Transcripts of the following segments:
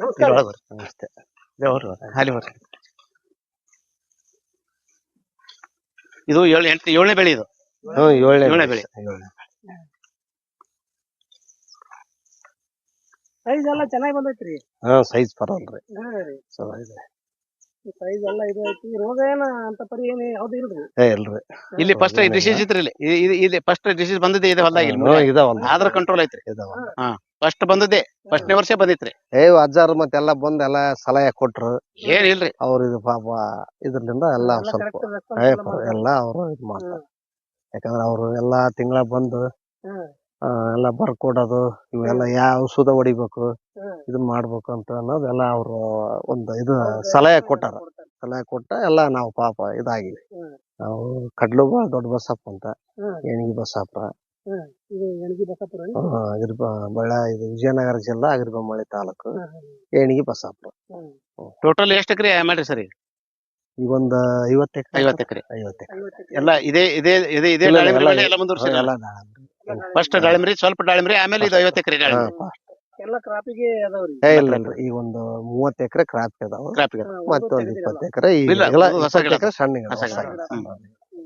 ಬರ್ರಿ. ನಮಸ್ತೆ. ಇದು ಏಳು ಎಂಟು ಏಳನೇ ಬೆಳೆ ಇದು. ಹ್ಮ್ ಏಳನೇ ಏಳನೇ ಬೆಳೆ. ಬೆಳೆ. ಏಳನೇ. ಸೈಜ್ ಎಲ್ಲ ಚೆನ್ನಾಗಿ ಬಂದೈತ್ರಿ. ಹಾ ಸೈಜ್ ಪರವಲ್ರಿ ಹಾ ರೀ. ಚಲೋ ಇದೆ ಸೈಜ್ ಎಲ್ಲ ಇದು ಐತಿ. ರೋಗ ಏನ ಅಂತ ಪರಿ ಏನ್ ಯಾವ್ದು ಇಲ್ರಿ? ಏ ಇಲ್ರಿ. ಇಲ್ಲಿ ಫಸ್ಟ್ ಡಿಸೀಸ್ ಇತ್ರಿ ಇಲ್ಲಿ. ಇ- ಇಲ್ಲಿ. ಫಸ್ಟ್ ಡಿಸೀಸ್ ಬಂದಿದೆ ಇದೆ ಹೊಲ್ದಾಗ ಇಲ್ಲಿ ಹ್ಮ್ ಇದಾವಲ್ಲ. ಆದ್ರ ಕಂಟ್ರೋಲ್ ಐತ್ರಿ. ಇದಾವ ಫಸ್ಟ್ ಬಂದದ್ದೇ. ಫಸ್ಟ್ನೇ ವರ್ಷ ಬಂದಿತ್ರಿ. ಏ ಅಜ್ಜಾರ್ ಮತ್ತೆಲ್ಲ ಬಂದ್ ಎಲ್ಲಾ ಸಲಹೆ ಕೊಟ್ರು. ಏನ್ ಇಲ್ರಿ. ಅವ್ರ ಇದು ಪಾಪ ಇದ್ರಲಿಂದ ಎಲ್ಲ ಎಲ್ಲ ಸ್ವಲ್ಪ correct response ಏ ಎಲ್ಲ ಮಾಡ್ತಾರೆ. ಎಲ್ಲ ಅವರು ಇದು ಮಾಡ್ತಾರೆ. ಯಾಕಂದ್ರೆ ಅವ್ರು ಎಲ್ಲಾ ತಿಂಗಳ ಬಂದು ಹ್ಮ್. ಎಲ್ಲ ಬರ್ಕೊಡೋದು ಇವೆಲ್ಲ ಯಾವ ಔಷಧ ಹೊಡಿಬೇಕು ಇದನ್ನ ಇದನ್ ಮಾಡ್ಬೇಕು ಅಂತ ಅನ್ನೋದೆಲ್ಲ ಅವ್ರು ಒಂದು ಇದು ಸಲಹೆ ಕೊಟ್ಟಾರ. ಸಲಹೆ ಕೊಟ್ಟ ಎಲ್ಲ ನಾವು ಪಾಪ ಇದಾಗಿ. ನಾವು ಕಡ್ಲು ದೊಡ್ಡ ಬಸಪ್ಪ ಅಂತ ಎಣಗಿ ಏಣಿಗೆ ಬಸಪ್ಪ. ಇದು ಅಗಿರ್ಬ ಬಳ್ಳ ಇದು ವಿಜಯನಗರ ಜಿಲ್ಲಾ ಅಗಿರ್ಬಮಳಿ ತಾಲೂಕು ಏಣಿಗೆ ಬಸಪ್ಪ. ಟೋಟಲ್ ಎಷ್ಟು ಎಕರೆ ಮಾಡ್ರಿ ಸರ್ ಈಗ ಒಂದು ಒಂದ್ ಐವತ್ತು ಎಕರೆ. ಐವತ್ತು ಎಕರೆ. ಐವತ್ತು ಎಕರೆ. ಎಕರೆ. ಎಲ್ಲ ಇದೇ ಇದೇ ಇದೇ ಇದೇ ಎಲ್ಲ. ಫಸ್ಟ್ ದಾಳಿಂಬ್ರಿ ಸ್ವಲ್ಪ ದಾಳಿಂಬ್ರಿ ಆಮೇಲೆ ಇದು ಐವತ್ತು ಎಕರೆ ದಾಳಿಂಬ್ರಿ ಎಲ್ಲ ಕ್ರಾಪಿಗೆ ಅದಾವ್ರಿ ಏ ಇಲ್ಲ ಇಲ್ರಿ ಈಗ ಒಂದು ಮೂವತ್ತು ಎಕರೆ ಕ್ರಾಪ್ ಅದಾವ ಕ್ರಾಪ್ ಮತ್ತೊಂದ್. ಇಪ್ಪತ್ತು ಎಕರೆ ಇಲ್ಲ, ಅದು ಹೊಸ ಗಿಡ. ಎಕರೆ ಸಣ್ಣ ಗಿಡ, ಹೊಸ ಹೊಸ ಗಿಡ. ಗಿಡ.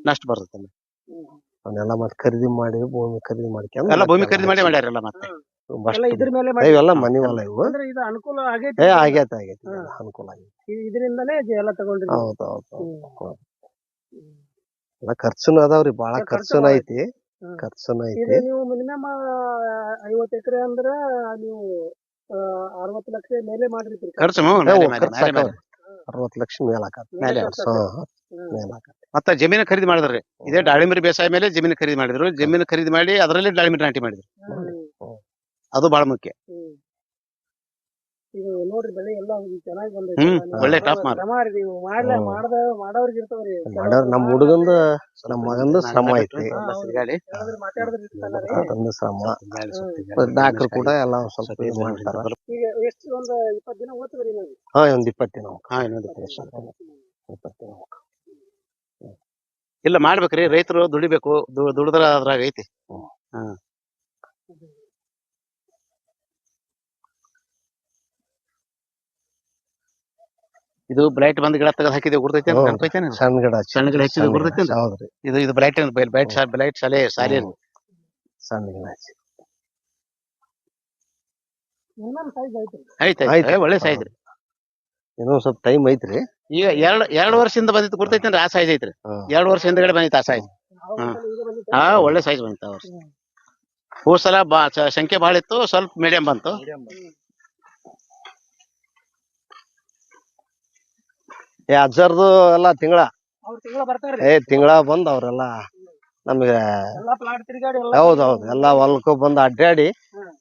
ನಷ್ಟ ಬರುತ್ತೆ ಹ್ಮ್. ಅವನ್ನೆಲ್ಲ ಮತ್ತೆ ಖರೀದಿ ಮಾಡಿ ಭೂಮಿ ಖರೀದಿ ಮಾಡ್ಕೊಂಡು ಎಲ್ಲ ಭೂಮಿ ಖರೀದಿ ಮಾಡಿ ಮಾಡ್ಯಾರಲ್ಲ ಮತ್ತೆ ಎಲ್ಲ ಇದ್ರ ಮೇಲೆ ಮಾಡಿ ಇವೆಲ್ಲ ಮನಿ ಹೊಲ ಇವು ಅಂದ್ರೆ ಇದು ಅನುಕೂಲ ಏ ಆಗೈತಿ ಆಗೈತೆ. ಅನುಕೂಲ ಆಗೈತಿ ಇ- ಇದರಿಂದನೇ ಜ- ಎಲ್ಲ ತಗೊಂಡ್ರಿ ನೀವು. ಹೌದು ಹೌದು ಹ್ಮ್. ಎಲ್ಲ ಖರ್ಚುನು ಅದಾವ್ರಿ ಬಾಳ ಖರ್ಚು ಖರ್ಚುನ ಐತಿ ಹ್ಮ್. ಐತೆ ಇದು ನೀವು ಮಿನಿಮಮ್ ಐವತ್ತು ಎಕರೆ ಅಂದ್ರ ನೀವು ಅರವತ್ತು ಲಕ್ಷ ಮೇಲೆ ಮಾಡಿರ್ತೀರಿ ಖರ್ಚು ಹ್ಞೂ. ಅರವತ್ತು ಲಕ್ಷ ಮೇಲ್. ಹ್ಮ್. ಮತ್ತೆ ಜಮೀನು ಖರೀದಿ ಮಾಡಿದ್ರಿ ಇದೇ ದಾಳಿಂಬರಿ ಬೇಸಾಯ ಮೇಲೆ ಜಮೀನು ಖರೀದಿ ಮಾಡಿದ್ರು ಜಮೀನು ಖರೀದಿ ಮಾಡಿ ಅದರಲ್ಲಿ ದಾಳಿಂಬರಿ ನಾಟಿ ಮಾಡಿದ್ರು ಹ್ಮ್. ಅದು ಬಹಳ ಮುಖ್ಯ. ಇದು ನೋಡ್ರಿ ಬೆಳೆ ಎಲ್ಲ ಚೆನ್ನಾಗಿ ಬಂದೈತಿ. ಹ್ಮ್, ಒಳ್ಳೆ ಶ್ರಮ- top ಮಾರ್ಕ್. ಶ್ರಮ ರೀ ನೀವು ಮಾಡ್ಲ ಹ್ಮ್. ಮಾಡದ ಮಾಡೋರ್ಗೆ ಇರ್ತಾವ್ರಿ. ಮಾಡ್ಯಾರ ನಮ್ ಹುಡುಗಂದ ನಮ್ಮ ಮಗಂದ ಶ್ರಮ ಐತಿ. ಎಲ್ಲ ತಿರ್ಗಾಡಿ ಕೆಲವ್ರು ಮಾತಾಡಿದ್ರೆ ಇರ್ತಾರ ರೀ. ಅದೊಂದು ಶ್ರಮ. ತಿರ್ಗಾಡಿ ಸ್ವಲ್ಪ ತಿರ್ಗಾಡಿ. ಮತ್ತೆ ಡಾಕ್ಟರ್ ಕೂಡ ಎಲ್ಲ ಒಂದ್ ಸ್ವಲ್ಪ ಇದು ಮಾಡ್ತಾರ. ಈಗ ಎಷ್ಟು ಒಂದು ಇಪ್ಪತ್ತು ದಿನ ಓದ್ತದ್ರಿ ನೀವು? ಹಾ ಒಂದ್ ಇಪ್ಪತ್ತು ದಿನ ಹಾ, ಇನ್ನೊಂದು ಇಪ್ಪತ್ತು ವರ್ಷ. ಇಪ್ಪತ್ತು ದಿನ ಇಲ್ಲ ಮಾಡ್ಬೇಕ್ರಿ. ರೈತರು ದುಡಿಬೇಕು. ದು- ದುಡಿದ್ರ ಅದ್ರಾಗ ಐತಿ. ಇದು ಬ್ಲೈಟ್ ಬಂದ್ ಗಿಡ ತೆಗೆದು ಹಾಕಿದೆ ಗುರ್ತೈತಿ ಅಂತ ಸಣ್ಣ ಗಿಡ ಸಣ್ಣ ಗಿಡ ಹೆಚ್ಚಿದ ಗುರ್ತೈತೆ. ಹೌದ್ರಿ ಇದು ಇದು ಬ್ಲೈಟ್ ಬ್ಲೈಟ್ ಬ್ಲೈಟ್ ಶಾಲೆ ಶಾಲೆ ಸಣ್ಣ ಗಿಡ ಹಚ್ಚಿ. ಐತಿ ಐತಿ. ಐತಿ ಒಳ್ಳೆ ಸೈಜ್ ರೀ. ಇನ್ನೊಂದ್ ಸ್ವಲ್ಪ ಟೈಮ್ ಐತ್ರಿ. ಈಗ ಎರಡ್ ಎರಡ್ ವರ್ಷದಿಂದ ಬಂದಿತ್ತು ಗುರ್ತೈತಿ ಅಂದ್ರೆ ಆ ಸೈಜ್ ಐತ್ರಿ. ಎರಡ್ ವರ್ಷ ಹಿಂದ್ಗಡೆ ಬಂದಿತ್ತು ಆ ಸೈಜ್ ಹಾ. ಒಳ್ಳೆ ಸೈಜ್ ಬಂದಿತ್ತು ಆ ವರ್ಷ. ಹೋದ್ ಸಲ ಬಾ ಸಂಖ್ಯೆ ಬಾಳಿತ್ತು ಇತ್ತು ಸ್ವಲ್ಪ ಮೀಡಿಯಂ ಬಂತು. ಏ ಅಜ್ಜರ್ದು ಎಲ್ಲಾ ತಿಂಗಳ ಅವ್ರು ತಿಂಗಳ ಬರ್ತಾರ್ರಿ ಏ ತಿಂಗಳ ಬಂದ್ ಅವ್ರೆಲ್ಲ ನಮ್ಗೆ ಎಲ್ಲಾ ಪ್ಲಾಟ್ ತಿರ್ಗಾಡಿ ಎಲ್ಲ ಹೌದ್ ಹೌದ್ ಎಲ್ಲಾ ಹೊಲಕ್ಕೂ ಬಂದ್ ಅಡ್ಡಾಡಿ.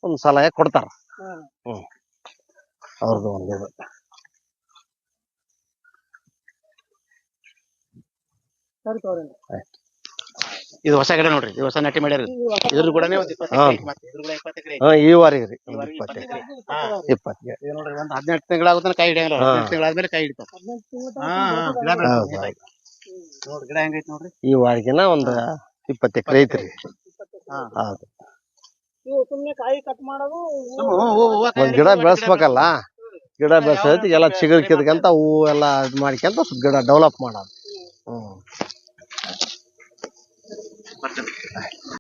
ಒಂದ್ ಸಲಹೆ ಕೊಡ್ತಾರ ಹ್ಮ್. ಅವ್ರದ್ದು ಒಂದು ಇದು. ಸರಿ ತಗೋರಿ ಇದು ಹೊಸ ಗಿಡ ನೋಡ್ರಿ ಇದು ಹೊಸ ನಾಟಿ ಮಾಡ್ಯಾರ ಇದ್ರ ಕೂಡ ಹಾ. ಎಕರೆ ಮತ್ತೆ. ಇದ್ರ ಕೂಡ ಇಪ್ಪತ್ತು ಎಕರೆ. ಈ ವಾರಿಗೆ ರೀ ಈ ವಾರ ಇಪ್ಪತ್ತು ಇಪ್ಪತ್ತು ಎಕರೆ. ಹಾ. ಇಪ್ಪತ್ತು ಎಕರೆ. ನೋಡ್ರಿ ಒಂದು ಹದಿನೆಂಟು ತಿಂಗಳಾಗುತ್ತಾನ ಕಾಯಿ ಹಿಡಿಯಲ್ಲ ಹಾ. ಹದಿನೆಂಟು ತಿಂಗಳಾದ್ಮೇಲೆ ಕಾಯಿ ಹಿಡಿತಾವ. ಹದಿನೆಂಟು ಹಾ, ತನಕ ಹಾ, ಗಿಡ ಗಿಡ ಬೆಳ್ದು ಹೌದ್ ನೋಡ್ರಿ ಗಿಡ ಹೆಂಗೈತಿ ನೋಡ್ರಿ? ಈ ವಾರಿಗೆನ ಒಂದ್ ಇಪ್ಪತ್ತು ಎಕರೆ ಐತ್ರಿ. ಹಾ. ಹೌದು. ಇವು ಸುಮ್ನೆ ಕಾಯಿ ಕಟ್ ಮಾಡೋದು ಸುಮ್ಮ ಹೂ- ಹೂ- ಹೂವ ಕಾಯಿ ಒಂದ್ ಗಿಡ ಹಿಡಿದು ಬೆಳೆಸ್ಬೇಕಲ್ಲ? ಗಿಡ ಬೆಳೆಸೈತಿ ಎಲ್ಲ ಚಿಗರ್ಕಿದ್ಕಂತ ಹೂ ಎಲ್ಲ ಇದ್ ಮಾಡ್ಕೊಂತ ಸ್ವಲ್ಪ ಗಿಡ ಡೆವಲಪ್ ಮಾಡೋದು.